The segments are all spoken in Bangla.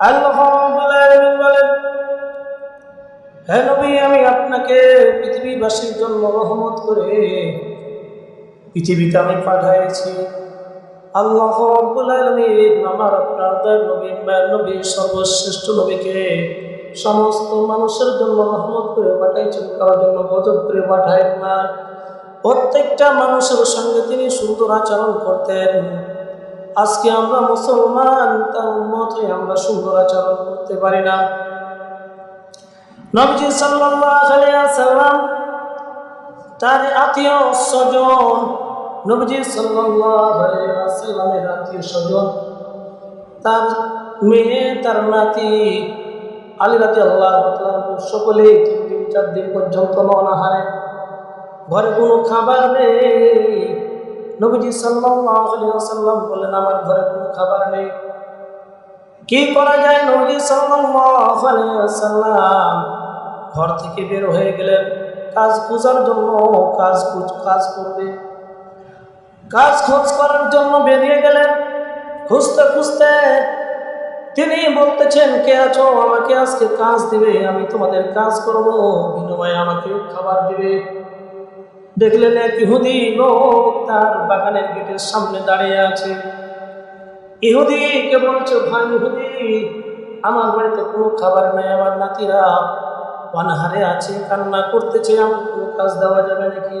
আল্লাহ বলেন হে নবী, আমি আপনাকে পৃথিবীবাসীর জন্য রহমত করে পৃথিবীতে আমি পাঠাইছি। আল্লাহ রাব্বুল আলামিন আমার আপনার দয়ার নবী নবী সর্বশ্রেষ্ঠ নবীকে সমস্ত মানুষের জন্য রহমত করে পাঠাইছেন, কারোর জন্য গজব করে পাঠায় না। প্রত্যেকটা মানুষের সঙ্গে তিনি সুন্দর আচরণ করতেন। আজকে আমরা মুসলমান, তার উন্মত আমরা সুন্দর আচরণ করতে পারি না। নবজি সাল্লাম তার আত্মীয় স্বজন, নবজি সাল্লামের আত্মীয় স্বজন, তার মেয়ে, তার নাতি, আলী রাতি আল্লাহ সকলে তিন চার দিন পর্যন্ত অনাহারে ঘরে কোনো খাবার নেই। নবীজি সাল্লাম বললেন, আমার ঘরে কোনো খাবার নেই। কি করা যায় নবীজি সাল্লাম ঘর থেকে বের হয়ে গেলেন, কাজ খোঁজার জন্য, কাজ কাজ করবে কাজ খোঁজ করার জন্য বেরিয়ে গেলেন। খুঁজতে খুঁজতে তিনি বলতেছেন, কে আছো? আমাকে আজকে কাজ দিবে, আমি তোমাদের কাজ করব। বিনিময়ে আমাকে খাবার দিবে। দেখলেন এক ইহুদি লোক তার বাগানের গেটের সামনে দাঁড়িয়ে আছে। ইহুদি, কে বলছে? ভাই ইহুদি। আমার বাড়িতে কোনো খাবার নেই, আমার নাতিরা অনাহারে আছে, কান্না করতেছে, আমার কোনো কাজ দেওয়া যাবে নাকি?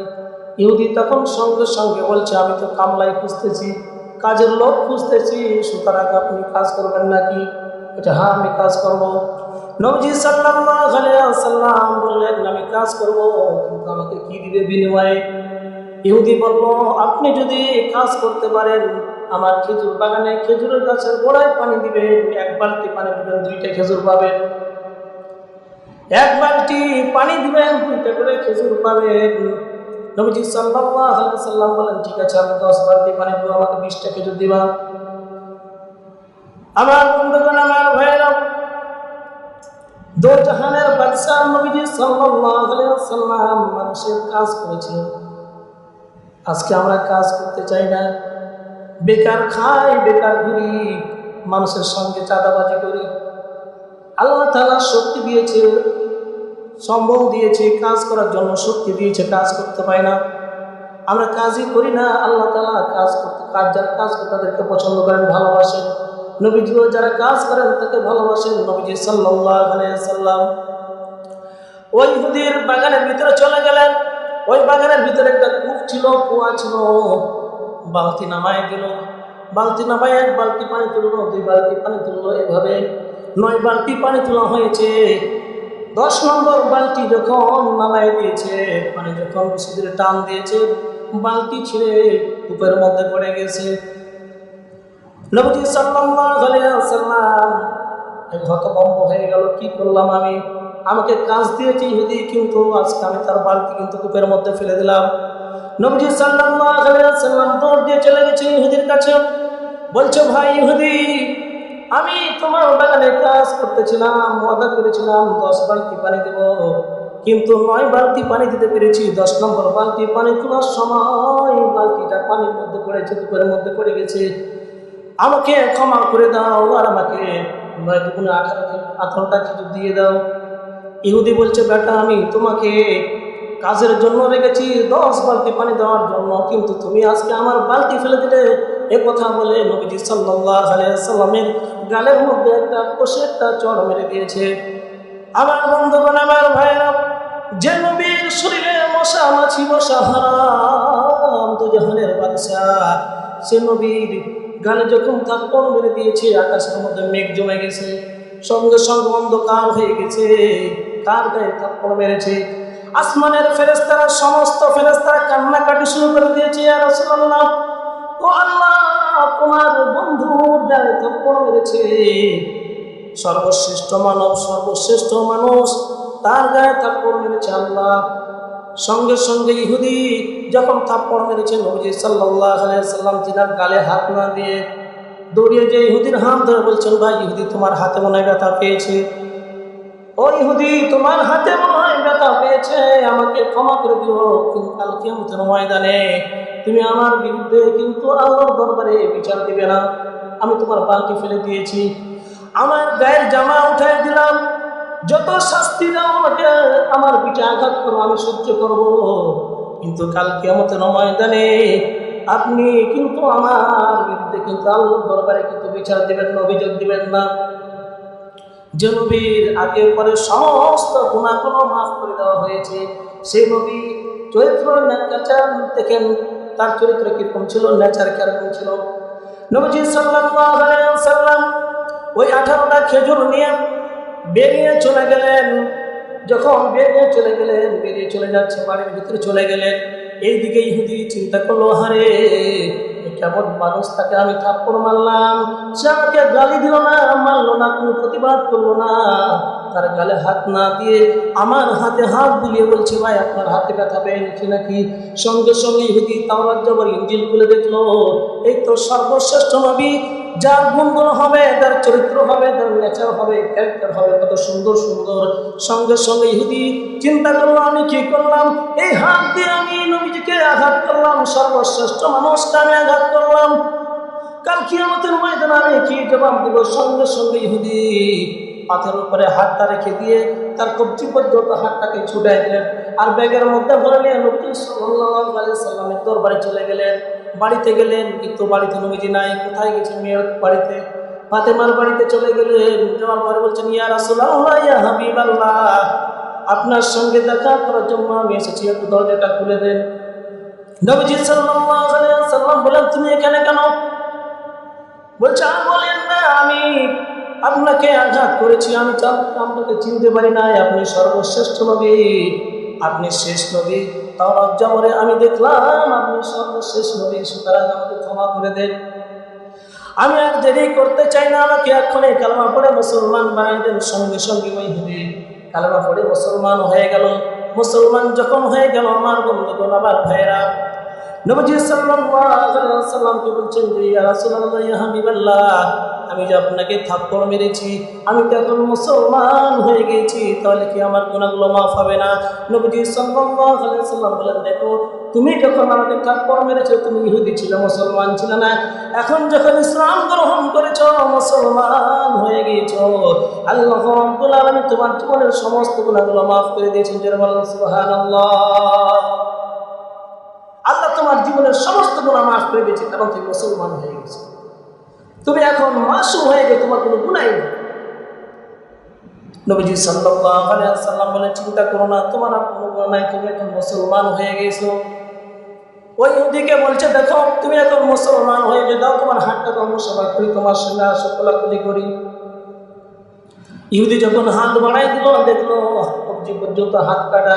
ইহুদি তখন সঙ্গে সঙ্গে বলছে, আমি তো কামলাই খুঁজতেছি, কাজের লোক খুঁজতেছি, সুতরাং আপনি কাজ করবেন নাকি? এটা হ্যাঁ আমি কাজ করব। নবজি সাল্লাম বললেন, আমি কাজ করব, কিন্তু আমাকে কি দিবে বিনিময়ে? ইহুদি বলল, আপনি যদি কাজ করতে পারেন, আমার খেজুর বাগানে খেজুরের গাছের গোড়ায় পানি দিবেন, এক বালতি পানি দিবেন, দুইটা খেজুর পাবেন। এক বালতি পানি দিবেন, দুইটা করে খেজুর পাবেন। নবীজি সাল্লাল্লাহু আলাইহি সাল্লাম বলেন ঠিক আছে, আমি দশ বালতি পানি দেবো, আমাকে বিশটা খেজুর দিবা। আমার বন্ধুগণ, আমার ভাইয়েরা দো জাহানের বাদশাহ নবীজি সাল্লাল্লাহু আলাইহি ওয়াসাল্লাম মানুষের কাজ করেছে আজকে আমরা কাজ করতে চাই না। বেকার খাই, বেকার ঘুরি, মানুষের সঙ্গে চাঁদাবাজি করি। আল্লাহ তাআলা শক্তি দিয়েছে সম্ভব দিয়েছে, কাজ করার জন্য শক্তি দিয়েছে, কাজ করতে পারি না। আমরা কাজই করি না, আল্লাহ তালা কাজ করতে, কাজ যারা কাজ করে তাদেরকে পছন্দ করেন, ভালোবাসেন। নবীজিও যারা কাজ করেন তাকে ভালোবাসেন নবীজি সাল্লাম। ওই হুদির বাগানের ভিতরে চলে গেলেন। ওই বাগানের ভিতরে একটা কূপ ছিল, কুয়া ছিল। বালতি নামায় দিল। বালতি নামায় এক বালতি পানি তুললো, দুই বালতি পানি তুললো। এভাবে নয় বালতি পানি তোলা হয়েছে। দশ নম্বর বালতি যখন নামায় দিয়েছে মানে যখন সিঁদুরে টান দিয়েছে, বালতি ছিঁড়ে কূপের মধ্যে পড়ে গেছে। নবজি সাল্লাম হতভম্ব হয়ে গেল, কি করলাম আমি? আমাকে কাজ দিয়েছে ইহুদি, কিন্তু আজকে আমি তার বালতি কিন্তু কূপের মধ্যে ফেলে দিলাম। নবজি সাল্লাম দৌড় দিয়ে চলে গেছে ইহুদির কাছে। বলছে, ভাই ইহুদি, আমি তোমার বাগানে কাজ করতেছিলাম, ওয়াদা করেছিলাম, দশ বালতি পানি দেব। কিন্তু নয় বালতি পানি দিতে পেরেছি, দশ নম্বর বালতি পানি তোলার সময় বালতিটা পানির মধ্যে পড়েছে দুপুরের মধ্যে পড়ে গেছে। আমাকে ক্ষমা করে দাও আর আমাকে দুগুণে আঠারো আঠারোটা খেজুর দিয়ে দাও। ইহুদি বলছে, বেটা, আমি তোমাকে কাজের জন্য রেখেছি, দশ বালতি পানি দেওয়ার জন্য, কিন্তু তুমি আজকে আমার বালতি ফেলে দিলে। এ কথা বলে নবীজি সাল্লাহ সাল্লামের গালের মধ্যে একটা কষে একটা চড় মেরে দিয়েছে। আমার বন্ধুগণ, আমার ভাইয়েরা, যে নবীর শরীরে মশা মাছি, মশা হারাম তো জাহানের বাদশাহ, সে নবীর গালে যখন থাপ্পড় মেরে দিয়েছে, আকাশের মধ্যে মেঘ জমে গেছে, সঙ্গে সঙ্গে অন্ধকার হয়ে গেছে কার গায়ে থাপ্পড় মেরেছে। আসমানের ফেরেস্তারা সমস্ত ফেরেস্তারা কান্নাকাটি শুরু করে দিয়েছে আর ও আল্লাহ, তোমার বন্ধুর গায়ে থাপ্পড় মেরেছে। সর্বশ্রেষ্ঠ মানব, সর্বশ্রেষ্ঠ মানুষ, তার গায়ে থাপ্পড় মেরেছে আল্লাহ। সঙ্গে সঙ্গে ইহুদি যখন থাপ্পড় মেরেছে নবজি সাল্লাহ সাল্লাম তিনার গালে হাত না দিয়ে দৌড়িয়ে যে ইহুদির হাত ধরে বলছেন, ভাই, ইহুদি তোমার হাতে মনে হয় ব্যথা পেয়েছে। ও ইহুদি, তোমার হাতে মনে হয় ব্যথা পেয়েছে, আমাকে ক্ষমা করে দিও, কিন্তু কাল কিয়ামতের ময়দানে তুমি আমার বিরুদ্ধে কিন্তু আল্লাহর দরবারে বিচার দিবে না। আমি তোমার বালতি ফেলে দিয়েছি, আমার গায়ের জামা উঠাই দিলাম যত শাস্তি দাও আমাকে, আমার পিঠে আঘাত করো, আমি সহ্য করব। কিন্তু কাল কেমতের ময়দানে আপনি কিন্তু আমার বিরুদ্ধে কিন্তু আল্লাহ দরবারে কিন্তু বিচার দিবেন না, অভিযোগ দিবেন না। যে নবীর আগে পরে সমস্ত গুণাগুলো মাফ করে দেওয়া হয়েছে। সেই নবী চরিত্র নেচার দেখেন, তার চরিত্র কীরকম ছিল, নেচার কীরকম ছিল? নবীজি ওয়াসাল্লাম ওই আঠারোটা খেজুর নিয়ে বেরিয়ে চলে গেলেন। যখন বেরিয়ে চলে গেলেন, বেরিয়ে চলে যাচ্ছে, বাড়ির ভিতরে চলে গেলেন। এইদিকে ইহুদি চিন্তা করল হারে কেমন মানুষ, তাকে আমি থাপ্পড় মারলাম। সে আমাকে গালি দিল না, মারলো না, কোনো প্রতিবাদ করল না। তার গালে হাত না দিয়ে আমার হাতে হাত বুলিয়ে বলছে, ভাই, আপনার হাতে ব্যথা পেয়েছে নাকি? সঙ্গে সঙ্গে ইহুদি তাওরাত জবর ইঞ্জিল খুলে দেখল, এই তো সর্বশ্রেষ্ঠ নবী যার গুণগুণ হবে, তার চরিত্র হবে, তার নেচার হবে ক্যারেক্টার হবে, কত সুন্দর সুন্দর। সঙ্গে সঙ্গে ইহুদি চিন্তা করল, আমি কি করলাম? এই হাত দিয়ে আমি নবীজিকে আঘাত করলাম, সর্বশ্রেষ্ঠ মানুষকে আমি আঘাত করলাম। কাল কি আমাদের ময়দান আমি কি জবাব দেবো? সঙ্গে সঙ্গে ইহুদি পাথরের উপরে হাতটা রেখে দিয়ে তার কবজি পর্যন্ত হাতটাকে ছুটাই দিলেন। আর ব্যাগের মধ্যে ভরে নিয়ে নবী আলাইহি সাল্লামের দরবারে চলে গেলেন। বাড়িতে গেলেন, কিন্তু বাড়িতে নবীজি নাই। কোথায় গেছেন মেয়ের বাড়িতে? ফাতেমার বাড়িতে চলে গেলেন। যাওয়ার পরে বলছেন, ইয়া হাবিবাল্লাহ, আপনার সঙ্গে দেখা করার জন্য আমি এসেছি। একটু দরজাটা খুলে দেন। নবীজি সাল্লাম বলেন তুমি এখানে কেন? বলছে, আর বলেন না, আমি আপনাকে আঘাত করেছি। আমি আপনাকে চিনতে পারি নাই। আপনি সর্বশ্রেষ্ঠ নবী। আপনি শেষ নবী। তাও লজ্জা করে আমি দেখলাম আপনি সর্বশেষ নবী, সুতরাং আমাকে ক্ষমা করে দেন। আমি আর দেরি করতে চাই না, আমাকে এক্ষণে কালমা পড়ে মুসলমান বানাই দেন, সঙ্গে সঙ্গে ওই হিন্দু কালমা পড়ে মুসলমান হয়ে গেল। মুসলমান যখন হয়ে গেল, আমার বন্ধুগণ আবার ভাইরা নবজি ওয়াসাল্লামকে বলছেন আমি আপনাকে মেরেছি, আমি মুসলমান হয়ে তাহলে কি আমার মাফ হবে না? বলেন, দেখো, তুমি আমাকে মেরেছো, তুমি ছিল, মুসলমান ছিল না। এখন যখন ইসলাম গ্রহণ করেছ, মুসলমান হয়ে গিয়েছো। আল্লাহ আলামিন তোমার জীবনের সমস্ত গুনাহগুলো মাফ করে দিয়েছেন তোমার জীবনের সমস্ত গুণা মাফ করে দিয়েছে, কারণ তুমি মুসলমান হয়ে গেছে। তুমি এখন মাসুম হয়ে গেছে তোমার কোনো গুণাই নেই। নবীজি সাল্লাম বলে চিন্তা করো না, তোমার কোনো গুণা নাই, তুমি এখন মুসলমান হয়ে গেছো। ওই ইহুদিকে বলছে, দেখো, তুমি এখন মুসলমান হয়ে যে দাও, তোমার হাতটা আমরা সবাই করি, তোমার সঙ্গে আসো কোলাকুলি করি। ইহুদি যখন হাত বাড়াই দিল, দেখল কবজি পর্যন্ত হাত কাটা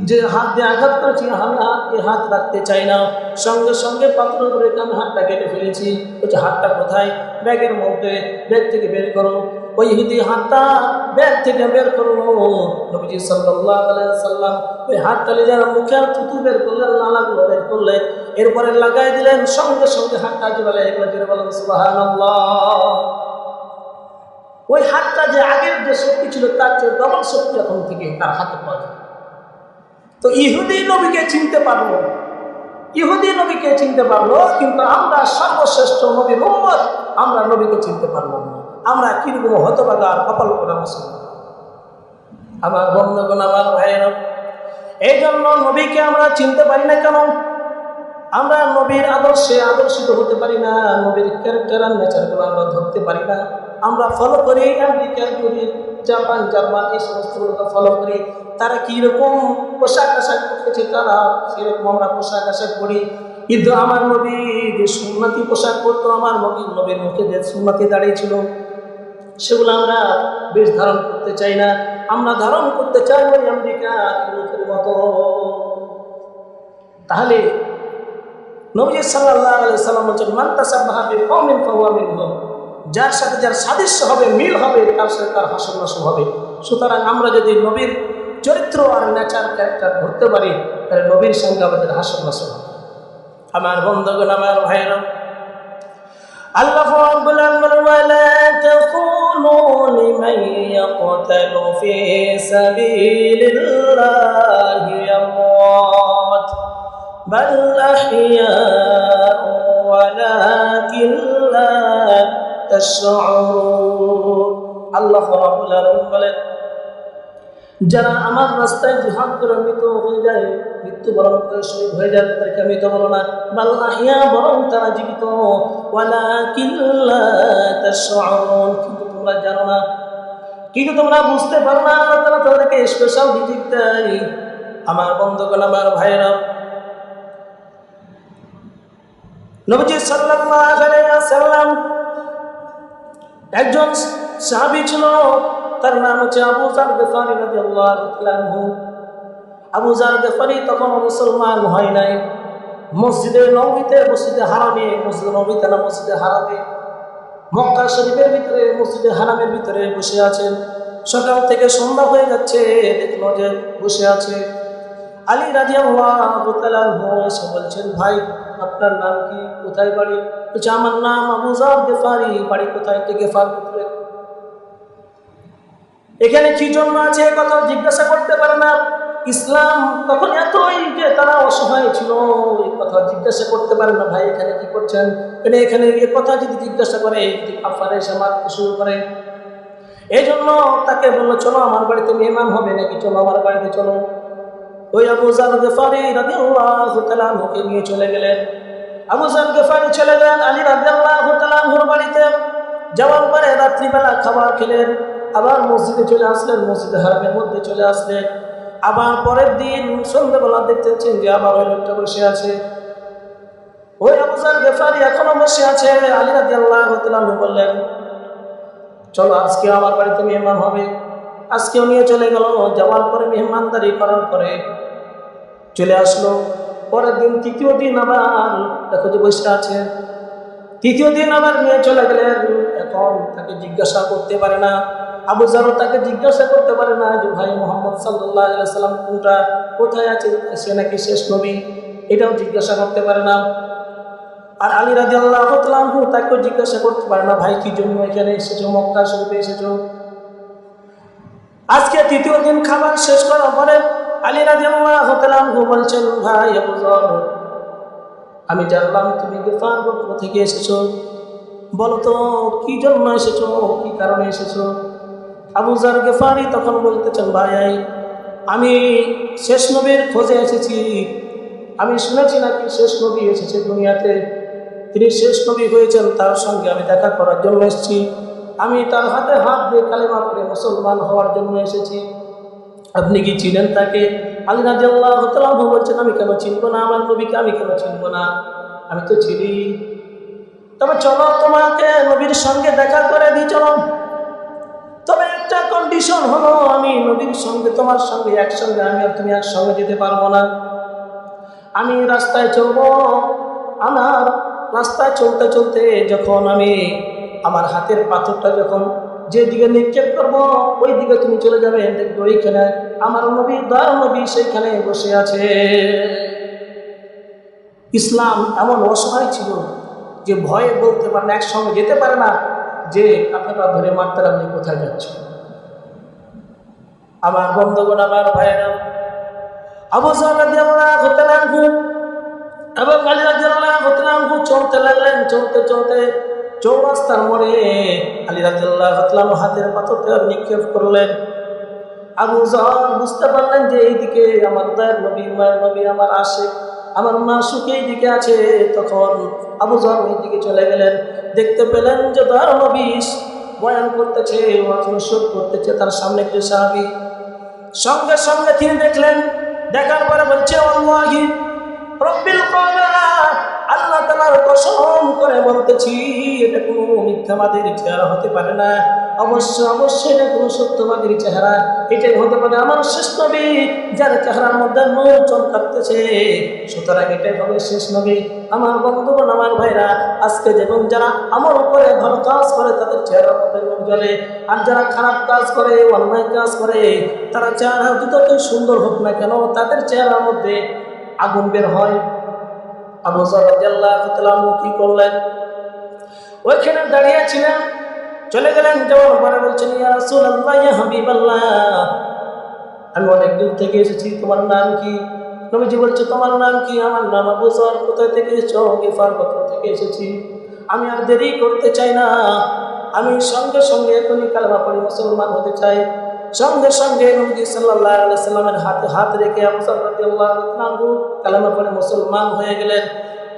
যে হাত দিয়ে আঘাত করেছি আমি হাতে হাত রাখতে চাই না। সঙ্গে সঙ্গে পাথরের উপরে আমি হাতটা কেটে ফেলেছি। বলছে, হাতটা কোথায়? ব্যাগের মধ্যে, ব্যাগ থেকে বের করো। ওই হিদি হাতটা ব্যাগ থেকে বের করল নবীজি আলাইহি সাল্লাম ওই হাতটা যারা মুখে আর থুতু বের করলেন নালাগুলো বের করলেন। এরপরে লাগাই দিলেন, সঙ্গে সঙ্গে হাতটা জোড়ালে এগুলো জোরে বলেন ওই হাতটা যে আগের যে শক্তি ছিল, তার চেয়ে ডবল শক্তি এখন থেকে তার হাতে পাওয়া যায়। তো ইহুদি নবীকে চিনতে পারল। ইহুদি নবীকে চিনতে পারল, কিন্তু আমরা সর্বশ্রেষ্ঠ নবীর উম্মত, আমরা নবীকে চিনতে পারব না। আমরা কীরকম হতভাগা আর কপাল করা মুসলমান আমার বন্ধুগণ, আমার ভাইয়েরা এই জন্য নবীকে আমরা চিনতে পারি না কেন? আমরা নবীর আদর্শে আদর্শিত হতে পারি না, নবীর ক্যারেক্টার আর নেচারগুলো আমরা ধরতে পারি না। আমরা ফলো করি আমেরিকা করি জাপান জার্মান এই সমস্তগুলোকে ফলো করি। তারা কীরকম পোশাক আশাক করতেছে তারা সেরকম আমরা পোশাক আশাক করি কিন্তু আমার নবী যে সুন্নতি পোশাক পরতো, আমার নবীর নবীর মুখে যে সুন্নতি দাঁড়িয়েছিল সেগুলো আমরা বেশ ধারণ করতে চাই না। আমরা ধারণ করতে চাই ওই আমেরিকা মতো। তাহলে নবী সাল্লাহ আলাই সাল্লাম বলছেন মান্তাসা ভাবে কমিন কমিন যার সাথে যার সাদৃশ্য হবে, মিল হবে, তার সাথে তার হাসন নাসন হবে। সুতরাং আমরা যদি নবীর চরিত্র আর নেচার ক্যারেক্টার ধরতে পারি, তাহলে নবীর সঙ্গে আমাদের হাসন নাসন হবে। আমার বন্ধুগণ, আমার ভাইয়েরা, আল্লাহ ইয়াকতালু ফি সাবিলিল্লাহি আমওয়াত বাল আহইয়াউ ওয়ালাকিন লা তাশউরুন আল্লাহ রাব্বুল আলামিন বলেন, যারা আমার রাস্তায় জিহাদ করে মৃত হয়ে যায়, মৃত্যুবরণ করে শহীদ হয়ে যায়, তাদেরকে মৃত বলো না। বাল আহিয়া বরং তারা জীবিত। ওয়ালা কিল্লা কিন্তু তোমরা জানো না। কিন্তু তোমরা বুঝতে পারো না, আল্লাহ তাআলা তাদেরকে স্পেশাল রিজিক দেয়। আমার বন্ধুগণ, আমার ভাইরা নবজি ওয়াসাল্লাম একজন সাহাবী ছিল, তার নাম হচ্ছে Abu Zar Ghifari Abu Zar Ghifari তখন মুসলমান হয় নাই। মসজিদে নবীতে মসজিদে হারামে, মসজিদে নবীতে না মসজিদে হারামে। মক্কা শরীফের ভিতরে, মসজিদে হারামের ভিতরে বসে আছেন। সকাল থেকে সন্ধ্যা হয়ে যাচ্ছে, দেখল যে বসে আছে। আলী তাআলা এসে বলছেন, ভাই, আপনার নাম কি? কোথায় বাড়ি? বলছে, আমার নাম আবু গেফারি। বাড়ি কোথায়? থেকে গেফার পুত্রে এখানে কি জন্য আছে কথা জিজ্ঞাসা করতে পারে না। ইসলাম তখন এতই যে তারা অসহায় ছিল এই কথা জিজ্ঞাসা করতে পারে না। ভাই, এখানে কি করছেন? এখানে এখানে এ কথা যদি জিজ্ঞাসা করে, যদি কাফারে সে মারতে শুরু করে। এই জন্য তাকে বলল, চলো আমার বাড়িতে মেহমান হবে, নাকি চলো আমার বাড়িতে চলো? ওই আবু জার গেফারি রাদিয়াল্লাহু তাআলা আনহুকে নিয়ে চলে গেলেন। আবু জার গেফারি চলে গেলেন, আলী রাদিয়াল্লাহু তাআলা আনহুর বাড়িতে। যাওয়ার পরে রাত্রিবেলা খাবার খেলেন, আবার মসজিদে চলে আসলেন, মসজিদে হারামের মধ্যে চলে আসলেন। আবার পরের দিন সন্ধ্যাবেলা দেখতেছেন যে আবার ওই লোকটা বসে আছে। ওই আবুজার গেফারি এখনও বসে আছে, আলী রাজি আল্লাহ বললেন, চলো, আজকে আমার বাড়িতে মেহমান হবে। আজকেও নিয়ে চলে গেল, যাওয়ার পরে মেহমানদারি করার পরে চলে আসলো। পরের দিন তৃতীয় দিন আবার, দেখো যে বসে আছে। তৃতীয় দিন আবার নিয়ে চলে গেলেন। এখন তাকে জিজ্ঞাসা করতে পারে না। আবু জারো তাকে জিজ্ঞাসা করতে পারে না যে, ভাই মোহাম্মদ সাল্লাহ সাল্লাম কোনটা, কোথায় আছে? সে নাকি শেষ নবী। এটাও জিজ্ঞাসা করতে পারে না। আর আলী রাজি আল্লাহ তাকেও জিজ্ঞাসা করতে পারে না, ভাই কি জন্য এখানে এসেছ, মক্কা শরীফে এসেছ? আজকে তৃতীয় দিন খাবার শেষ করার পরে আলী রাজি আল্লাহ বলছেন, ভাই আমি জানলাম তুমি গেফার গোত্র থেকে এসেছ। বলো তো, কি জন্য এসেছ? কি কারণে এসেছ? আবু জার গেফারি তখন বলতেছেন, ভাই, আমি শেষ নবীর খোঁজে এসেছি। আমি শুনেছি নাকি শেষ নবী এসেছে দুনিয়াতে। তিনি শেষ নবী হয়েছেন, তার সঙ্গে আমি দেখা করার জন্য এসেছি। আমি তার হাতে হাত দিয়ে কালেমা করে মুসলমান হওয়ার জন্য এসেছি। আপনি কি চিনেন তাকে? আলী রাজি আল্লাহ বলছেন, আমি কেন চিনব না আমার নবীকে? আমি কেন চিনব না? আমি তো চিনি। তবে চলো, তোমাকে নবীর সঙ্গে দেখা করে দিই, চলো। তবে একটা কন্ডিশন হলো, আমি নবীর সঙ্গে, তোমার সঙ্গে, একসঙ্গে, আমি আর তুমি একসঙ্গে যেতে পারব না। আমি রাস্তায় চলবো, আমার রাস্তায় চলতে চলতে যখন আমি আমার হাতের পাথরটা যখন যেদিকে নিক্ষেপ করব ওই দিকে তুমি চলে যাবে। দেখবে ওইখানে আমার নবী দয়ার নবী সেইখানে বসে আছে। ইসলাম এমন অসহায় ছিল যে ভয়ে বলতে পারে না, একসঙ্গে যেতে পারে না যে আপনারা ধরে মারতে আপনি কোথায় যাচ্ছে। আমার বন্ধুগণ, আমার ভাইয়েরা এবং চলতে লাগলেন, চলতে চলতে চৌরাস্তার মোড়ে আলী রাজুল্লাহ হাতের পাথরটা নিক্ষেপ করলেন। আবু জাহান বুঝতে পারলেন যে এইদিকে আমার দয়ের নবী, মায়ের নবী আমার আসে আমার মা সুখে এইদিকে আছে। তখন আবু জাহান ওই দিকে চলে গেলেন। দেখতে পেলেন যে দয়ার নবী বয়ান করতেছে ওয়াজনসব করতেছে তার সামনে একটি সাহাবি। সঙ্গে সঙ্গে তিনি দেখলেন, দেখার পরে বলছে, আল্লাহি, রব্বিল কওলা আল্লাহ তাআলার কসম করে বলতেছি, এটা কোনো মিথ্যাবাদীর চেহারা হতে পারে না। অবশ্য অবশ্যই এটা কোনো সত্যবাদীর চেহারা। এটাই হতে পারে আমার শেষ নবী, যার চেহারার মধ্যে নূর চমকাতেছে সুতরাং এটাই হবে শেষ নবী। আমার বন্ধুগণ, আমার ভাইরা, আজকে যেমন যারা আমার উপরে ভালো কাজ করে, তাদের চেহারা মধ্যে নূর জ্বলে আর যারা খারাপ কাজ করে, অন্যায় কাজ করে, তারা চেহারা যতই সুন্দর হোক না কেন, তাদের চেহারার মধ্যে আগুন বের হয়। কি করলেন? ওইখানে দাঁড়িয়েছিলেন, চলে গেলেন, যাওয়ার পরে বলছেন আমি অনেক দূর থেকে এসেছি, তোমার নাম কি? নবীজি বলছে, তোমার নাম কি? আমার নাম আবু যর কোথায় থেকে এসেছ? গেফার কোথা থেকে এসেছি। আমি আর দেরি করতে চাই না। আমি সঙ্গে সঙ্গে এখনই কালমা পড়ি মুসলমান হতে চাই। সঙ্গে সঙ্গে নবী আলাইহি সাল্লামের হাতে হাত রেখে কালমা পড়ে মুসলমান হয়ে গেলেন।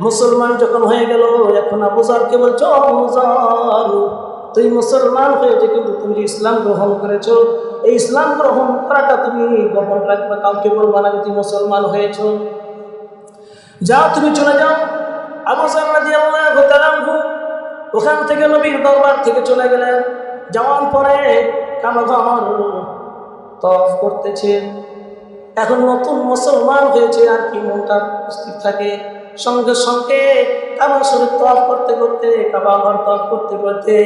মুসলমান যখন হয়ে গেল, এখন আবু যরকে বলছো আবু যর তুই মুসলমান হয়েছে কিন্তু তুমি যে ইসলাম গ্রহণ করেছ। এই ইসলাম গ্রহণ করাটা তুমি গোপন রাখবে, কাউকে বলবা না তুমি মুসলমান হয়েছো। যাও, তুমি চলে যাও। আবু রাদিয়াল্লাহু তাআলা ওখান থেকে নবীর দরবার থেকে চলে গেলেন। যাওয়ার পরে কাবাঘর তফ করতেছে। এখন নতুন মুসলমান হয়েছে, আর কি মনটা স্থির থাকে। সঙ্গে সঙ্গে কাবা শরীর তফ করতে করতে, কাবা ঘর তফ করতে করতে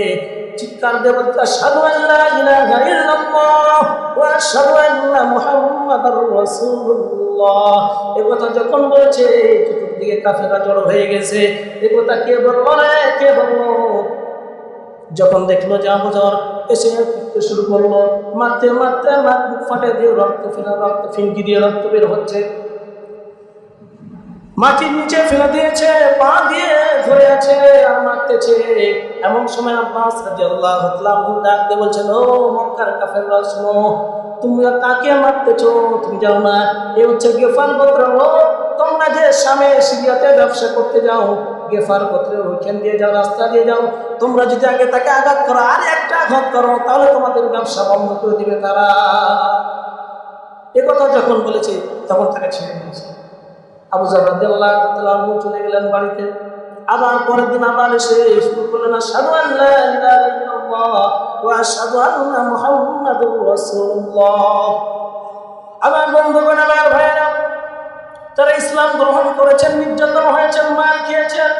চিৎকার দেব আশহাদু আল্লা ইলাহা ইল্লাল্লাহ ওয়া আশহাদু আন্না মুহাম্মাদার রাসূলুল্লাহ। কথা যখন বলেছে, চতুর্দিকে কাফেররা জড়ো হয়ে গেছে। এই কথা কে বলব রে? কে বলব যখন দেখল যে আবুজর এসে ফিরতে শুরু করল। মারতে মারতে মার বুক ফাটে, দিয়ে রক্ত ফেলা রক্ত ফিনকি দিয়ে রক্ত বের হচ্ছে। মাটির নিচে ফেলে দিয়েছে, পা দিয়ে ধরে আছে আর মারতেছে। এমন সময় আব্বাস রাদিয়াল্লাহু তাআলা ডাক দিয়ে বলছেন, ও মক্কার কাফেররা, শোনো তুমি আর কাকে মারতেছো? তুমি যাও না। এ হচ্ছে গেফার গোত্র তোমরা যে স্বামী সিরিয়াতে ব্যবসা করতে যাও গেফার গোত্রে ওইখান দিয়ে যাও, রাস্তা দিয়ে যাও। তোমরা যদি আগে তাকে আঘাত করো, আর একটা আঘাত করো, তাহলে তোমাদের ব্যবসা বন্ধ করে দিবে তারা। এ কথা যখন বলেছে, তখন তাকে ছেড়ে দিয়েছে। আবু জাবাদ চলে গেলেন বাড়িতে। আবার পরের দিন আবার এসে শুরু করলেন, আশহাদু আল্লা ইলাহা ইল্লাল্লাহ ওয়া আশহাদু আন্না মুহাম্মাদুর রাসূলুল্লাহ। আমার বন্ধুগণ, আমার ভাইয়েরা তারা ইসলাম গ্রহণ করেছেন, নির্যাতন হয়েছেন, মার খেয়েছেন,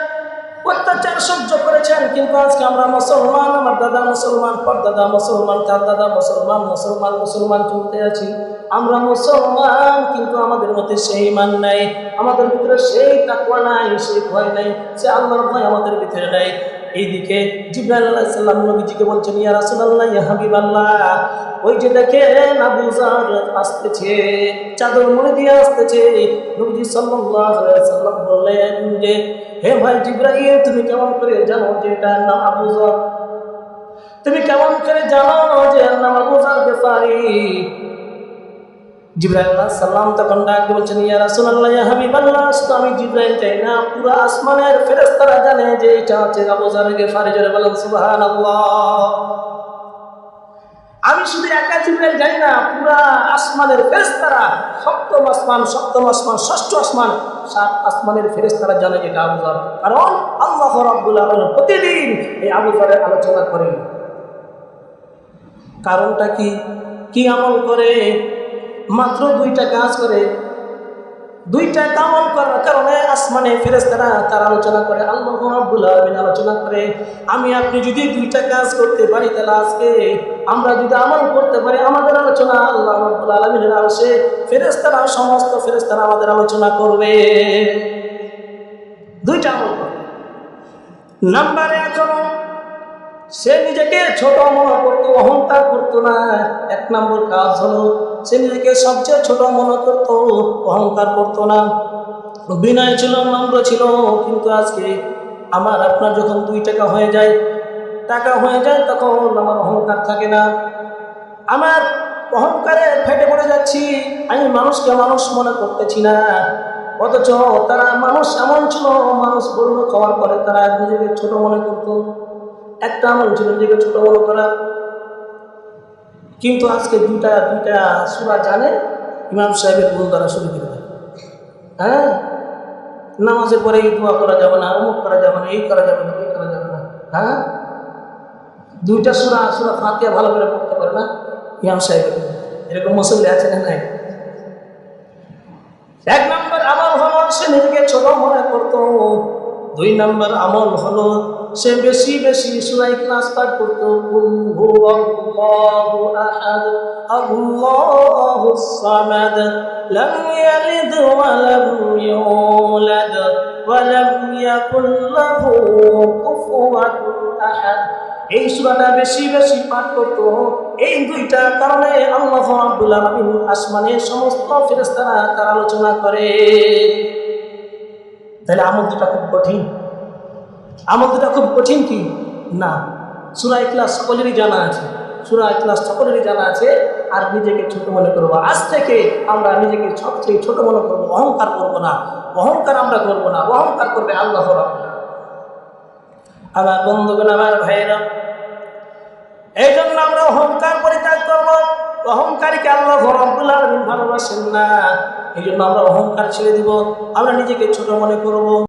অত্যাচার সহ্য করেছেন, কিন্তু আজকে আমরা মুসলমান, আমার দাদা মুসলমান পরদাদা মুসলমান, তার দাদা মুসলমান মুসলমান মুসলমান চলতে আছি। আমরা মুসলমান, কিন্তু আমাদের মধ্যে সেই মান নাই। আমাদের ভিতরে সেই তাকুয়া নাই, সেই ভয় নাই। সে আল্লাহর ভয় আমাদের ভিতরে নাই। এইদিকে জিব্রাইল আলাইহিস সালাম নবীজিকে বলছেন, ইয়া রাসূলুল্লাহ, ইয়া হাবিবাল্লাহ। ওই যে দেখেন আবু জার আসতেছে, চাদর মুড়ি দিয়ে আসতেছে। নবীজি সাল্লাল্লাহু আলাইহি সাল্লাম বললেন যে, হে ভাই জিব্রাইল, তুমি কেমন করে জানো যে এটার নাম আবু জার তুমি কেমন করে জানো যে এর নাম আবু জার গেফারি জিব্রাইল চাই না। আসমানের ফেরেশতারা জানে যে এটা হচ্ছে আমি শুধু পুরা আসমানের ফেরেশতারা, সপ্তম সপ্তম ষষ্ঠ আসমান, সাত আসমানের ফেরেশতারা জানে কারণ প্রতিদিন এই আবু জারের আলোচনা করেন। কারণটা কি? কি আমল করে? মাত্র দুইটা কাজ করে, দুইটা কামল করার কারণে আসমানে ফেরেস্তারা তার আলোচনা করে, আল্লাহ রাব্বুল আলামিন আলোচনা করে, আমি আপনি যদি দুইটা কাজ করতে পারি তাহলে আজকে আমরা যদি আমল করতে পারি, আমাদের আলোচনা আল্লাহ রাব্বুল আলামিনের আসে ফেরেস্তারা সমস্ত ফেরেস্তারা আমাদের আলোচনা করবে। দুইটা আমল নাম্বারে এখনও সে নিজেকে ছোট মনে করতো, অহংকার করতো না। এক নম্বর কাজ হলো, সে নিজেকে সবচেয়ে ছোট মনে করতো, অহংকার করতো না। বিনয় ছিল, নম্র ছিল, কিন্তু আজকে আমার আপনার যখন দুই টাকা হয়ে যায়, টাকা হয়ে যায় তখন আমার অহংকার থাকে না। আমার অহংকারে ফেটে পড়ে যাচ্ছি, আমি মানুষকে মানুষ মনে করতেছি না। অথচ তারা মানুষ এমন ছিল, মানুষ বড় খাওয়ার পরে তারা নিজেকে ছোট মনে করতো। একটা আমল ছিল নিজেকে ছোট বড় করা। কিন্তু আজকে দুইটা দুইটা সুরা জানে, ইমাম সাহেবের গুণ দ্বারা শুরু করে দেয়। হ্যাঁ? নামাজের পরে এই দোয়া করা যাবে না অমুক করা যাবে না, এই করা যাবে না, ওই করা যাবে না। হ্যাঁ? দুইটা সুরা সুরা ফাতিয়া ভালো করে পড়তে পারে না ইমাম সাহেবের এরকম মুসল্লি আছে না নাই? এক নম্বর আমল হলো সে নিজেকে ছোট মনে করতো। দুই নম্বর আমল হলো সে বেশি বেশি সুরাই ক্লাস পাঠ করতো। কুল হুয়াল্লাহু আহাদ আল্লাহুস সামাদ, লাম ইয়ালিদ ওয়া লাম ইউলাদ, ওয়া লাম ইয়াকুল লাহু কুফুয়ান আহাদ। এই সুরাটা বেশি বেশি পাঠ করতো। এই দুইটা কারণে আল্লাহ রাব্বুল আলামিন আসমানের সমস্ত ফেরেশতারা তার আলোচনা করে। তাহলে আমল দুটা খুব কঠিন। আমল দুটা খুব কঠিন কি? না। সুরা ইখলাস সকলেরই জানা আছে। সুরা ইখলাস সকলেরই জানা আছে। আর নিজেকে ছোট মনে করব। আজ থেকে আমরা নিজেকে সবচেয়ে ছোট মনে করব। অহংকার করব না। অহংকার আমরা করব না। অহংকার করবে আল্লাহ আমার বন্ধুগণ আমার ভাইয়েরা এই জন্য আমরা অহংকার পরিত্যাগ করব। অহংকারীকে আল্লাহ রব্বুল আলামিন ভালোবাসেন না। এই জন্য আমরা অহংকার ছেড়ে দিব। আমরা নিজেকে ছোট মনে করব।